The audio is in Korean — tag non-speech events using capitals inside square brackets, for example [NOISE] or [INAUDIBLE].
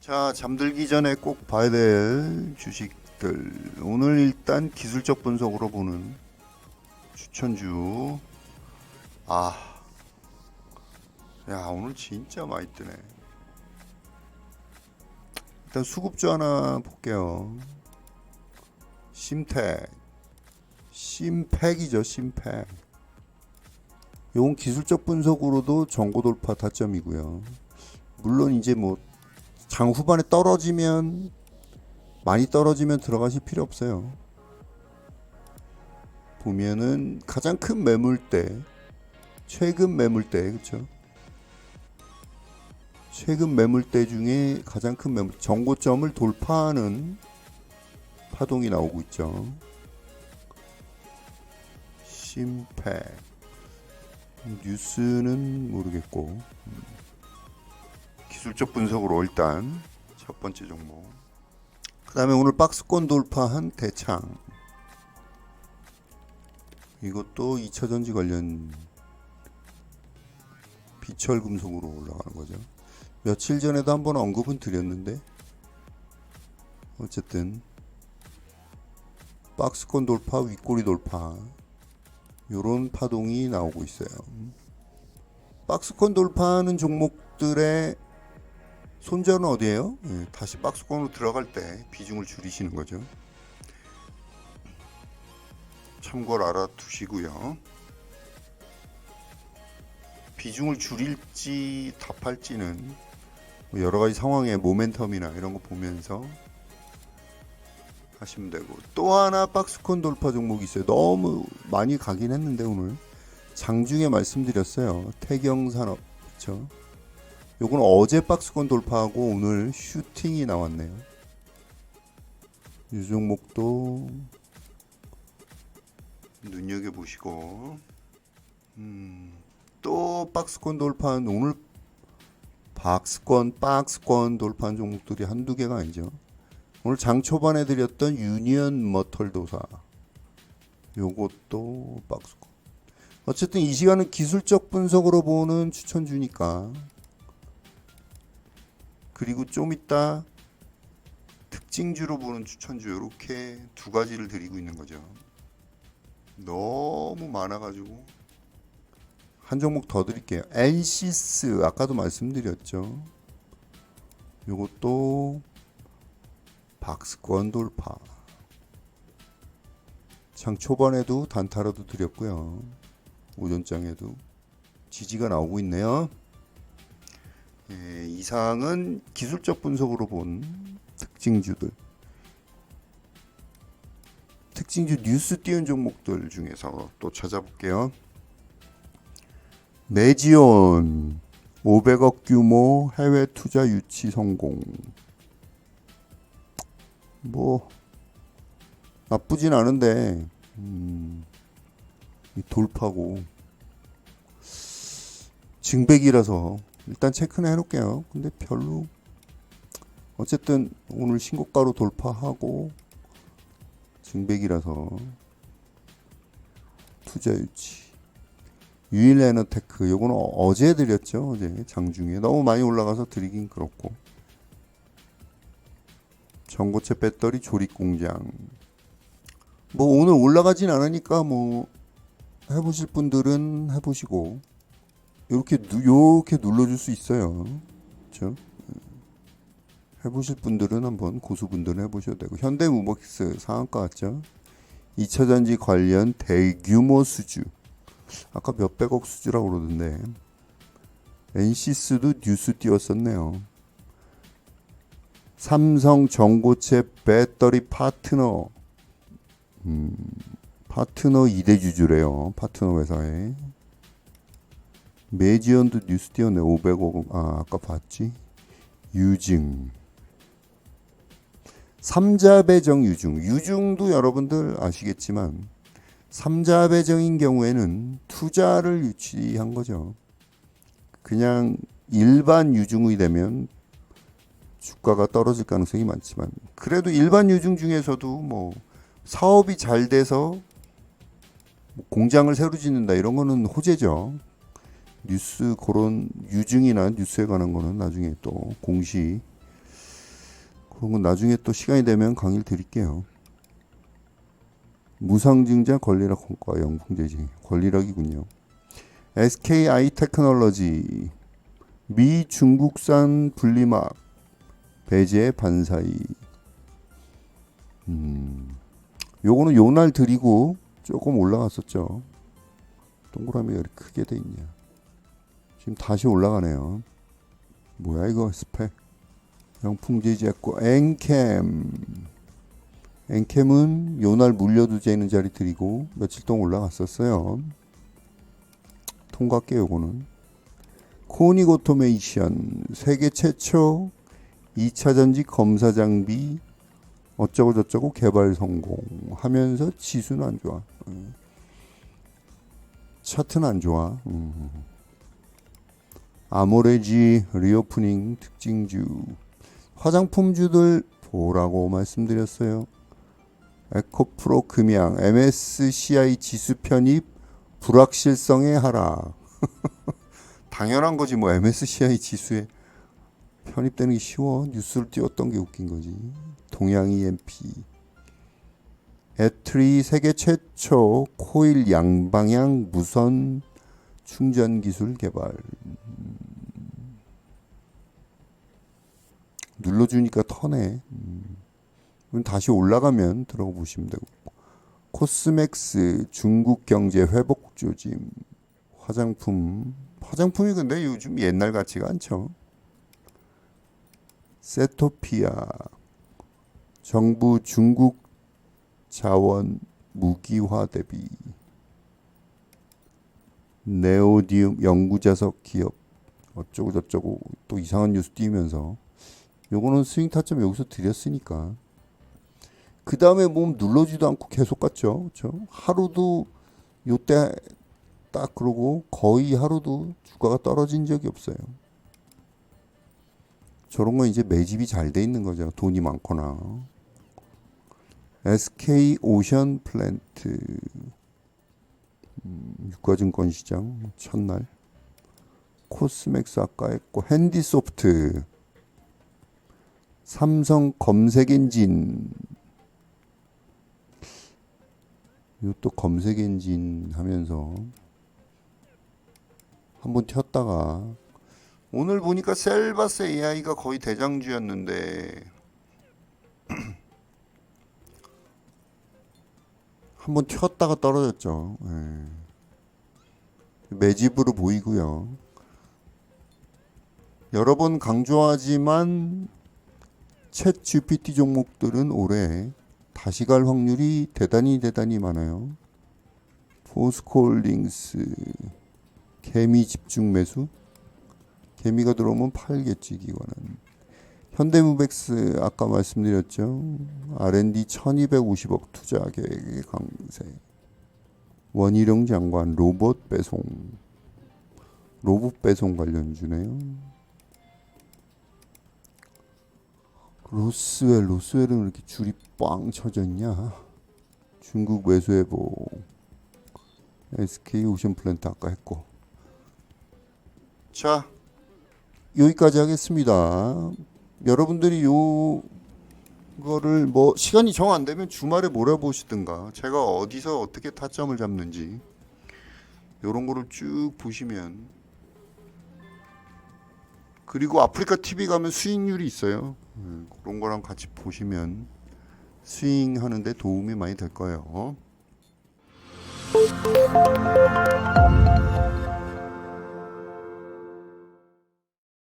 자, 잠들기 전에 꼭 봐야 될 주식들. 오늘 일단 기술적 분석으로 보는 추천주. 아. 야, 오늘 진짜 많이 뜨네. 일단 수급주 하나 볼게요. 심택. 심팩이죠, 심팩. 요건 기술적 분석으로도 정고 돌파 타점이고요. 물론 이제 뭐 장 후반에 떨어지면 많이 떨어지면 들어가실 필요 없어요. 보면은 가장 큰 매물대 최근 매물대 그렇죠? 최근 매물대 중에 가장 큰 매물 정고점을 돌파하는 파동이 나오고 있죠. 심팩 뉴스는 모르겠고 음. 기술적 분석으로 일단 첫 번째 종목. 그 다음에 오늘 박스권 돌파한 대창. 이것도 2차 전지 관련 비철 금속으로 올라가는 거죠. 며칠 전에도 한번 언급은 드렸는데 어쨌든 박스권 돌파, 윗꼬리 돌파 요런 파동이 나오고 있어요. 박스권 돌파하는 종목들의 손절은 어디예요? 예, 다시 박스권으로 들어갈 때 비중을 줄이시는 거죠. 참고를 알아두시고요. 비중을 줄일지 답할지는 뭐 여러 가지 상황의 모멘텀이나 이런 거 보면서 하시면 되고 또 하나 박스권 돌파 종목이 있어요. 너무 많이 가긴 했는데 오늘 장중에 말씀드렸어요. 태경산업 그렇죠? 요건 어제 박스권 돌파하고 오늘 슈팅이 나왔네요. 이 종목도 눈여겨 보시고 음, 또 박스권 돌파한 오늘 박스권 박스권 돌파한 종목들이 한두 개가 아니죠. 오늘 장 초반에 드렸던 유니언 머털 도사 요것도 박스권 어쨌든 이 시간은 기술적 분석으로 보는 추천주니까 그리고 좀 이따 특징주로 보는 추천주 이렇게 두 가지를 드리고 있는 거죠. 너무 많아가지고 한 종목 더 드릴게요. 엔시스 아까도 말씀드렸죠. 요것도 박스권 돌파. 장 초반에도 단타로도 드렸고요. 오전장에도 지지가 나오고 있네요. 예, 이상은 기술적 분석으로 본 특징주들. 특징주 뉴스 띄운 종목들 중에서 또 찾아볼게요. 메지온 500억 규모 해외 투자 유치 성공. 뭐 나쁘진 않은데 음, 이 돌파고 증백이라서 일단 체크는 해놓을게요. 근데 별로 어쨌든 오늘 신고가로 돌파하고 증백이라서 투자 유치 유일 에너테크 요거는 어제 드렸죠 어제. 장중에. 너무 많이 올라가서 드리긴 그렇고. 전고체 배터리 조립 공장. 뭐 오늘 올라가진 않으니까 뭐 해보실 분들은 해보시고 이렇게 이렇게 눌러줄 수 있어요. 그렇죠? 해보실 분들은 한번 고수분들은 해보셔도 되고 현대무복스 상한가 같죠? 2차 전지 관련 대규모 수주 아까 몇백억 수주라고 그러던데 엔시스도 뉴스 띄웠었네요. 삼성 전고체 배터리 파트너 음, 파트너 2대 주주래요. 파트너 회사에 메지언도 뉴스 띄웠네 500억 아 아까 봤지? 유증. 삼자배정 유증. 유증도 여러분들 아시겠지만 삼자배정인 경우에는 투자를 유치한 거죠. 그냥 일반 유증이 되면 주가가 떨어질 가능성이 많지만 그래도 일반 유증 중에서도 뭐 사업이 잘 돼서 뭐 공장을 새로 짓는다 이런 거는 호재죠 뉴스 그런 유증이나 뉴스에 관한 거는 나중에 또 공시 그런 건 나중에 또 시간이 되면 강의를 드릴게요. 무상증자 권리락 홍과 영풍제지 권리락이군요. SKI 테크놀로지 미 중국산 분리막 배제 반사이 음 요거는 요날 드리고 조금 올라갔었죠. 동그라미가 이렇게 크게 돼 있냐. 지금 다시 올라가네요. 뭐야 이거 스펙. 영풍제지했고 엔캠. 엔캠은 요날 물려두자 있는 자리 드리고 며칠 동안 올라갔었어요. 통과할게요 요거는. 코닉 오토메이션 세계 최초 2차 전지 검사 장비 어쩌고 저쩌고 개발 성공하면서 지수는 안 좋아. 음. 차트는 안 좋아. 음. 아모레지 리오프닝 특징주 화장품주들 보라고 말씀드렸어요. 에코프로 금양 MSCI 지수 편입 불확실성의 하락. [LAUGHS] 당연한 거지 뭐 MSCI 지수에 편입되는 게 쉬워. 뉴스를 띄웠던 게 웃긴 거지. 동양 EMP. 애트리 세계 최초 코일 양방향 무선 충전 기술 개발. 눌러주니까 터네. 음. 그럼 다시 올라가면 들어가 보시면 되고. 코스맥스 중국 경제 회복 조짐 화장품 화장품이 근데 요즘 옛날 같지가 않죠. 세토피아 정부 중국 자원 무기화 대비 네오디움 연구자석 기업. 어쩌고 저쩌고 또 이상한 뉴스 띄면서. 요거는 스윙 타점 여기서 드렸으니까. 그 다음에 몸 눌러지도 않고 계속 갔죠. 그렇죠? 하루도 요때 딱 그러고 거의 하루도 주가가 떨어진 적이 없어요. 저런 건 이제 매집이 잘 돼 있는 거죠. 돈이 많거나. SK 오션 플랜트. 음, 유가증권 시장 첫날 코스맥스 아까 했고 핸디소프트. 삼성 검색 엔진. 이것도 검색 엔진 하면서 한번 튀었다가 오늘 보니까 셀바스 AI가 거의 대장주였는데 [CLEARS THROAT] 한번 튀었다가 떨어졌죠. 예. 매집으로 보이고요. 여러 번 강조하지만 챗 GPT 종목들은 올해 다시 갈 확률이 대단히 대단히 많아요. 포스코홀딩스 개미 집중 매수 개미가 들어오면 팔겠지 기관은 현대무백스 아까 말씀드렸죠. R&D 1250억 투자 계획의 강세. 원희룡 장관 로봇 배송. 로봇 배송 관련주네요. 로스웰 로스웰은 왜 이렇게 줄이 뻥 쳐져 있냐? 중국 외수해보 SK 오션 플랜트 아까 했고. 자. 여기까지 하겠습니다 여러분들이 요 거를 뭐 시간이 정 안 되면 주말에 몰아보시든가 제가 어디서 어떻게 타점을 잡는지 요런 거를 쭉 보시면 그리고 아프리카 TV 가면 수익률이 있어요 음, 그런 거랑 같이 보시면 스윙 하는데 도움이 많이 될 거예요.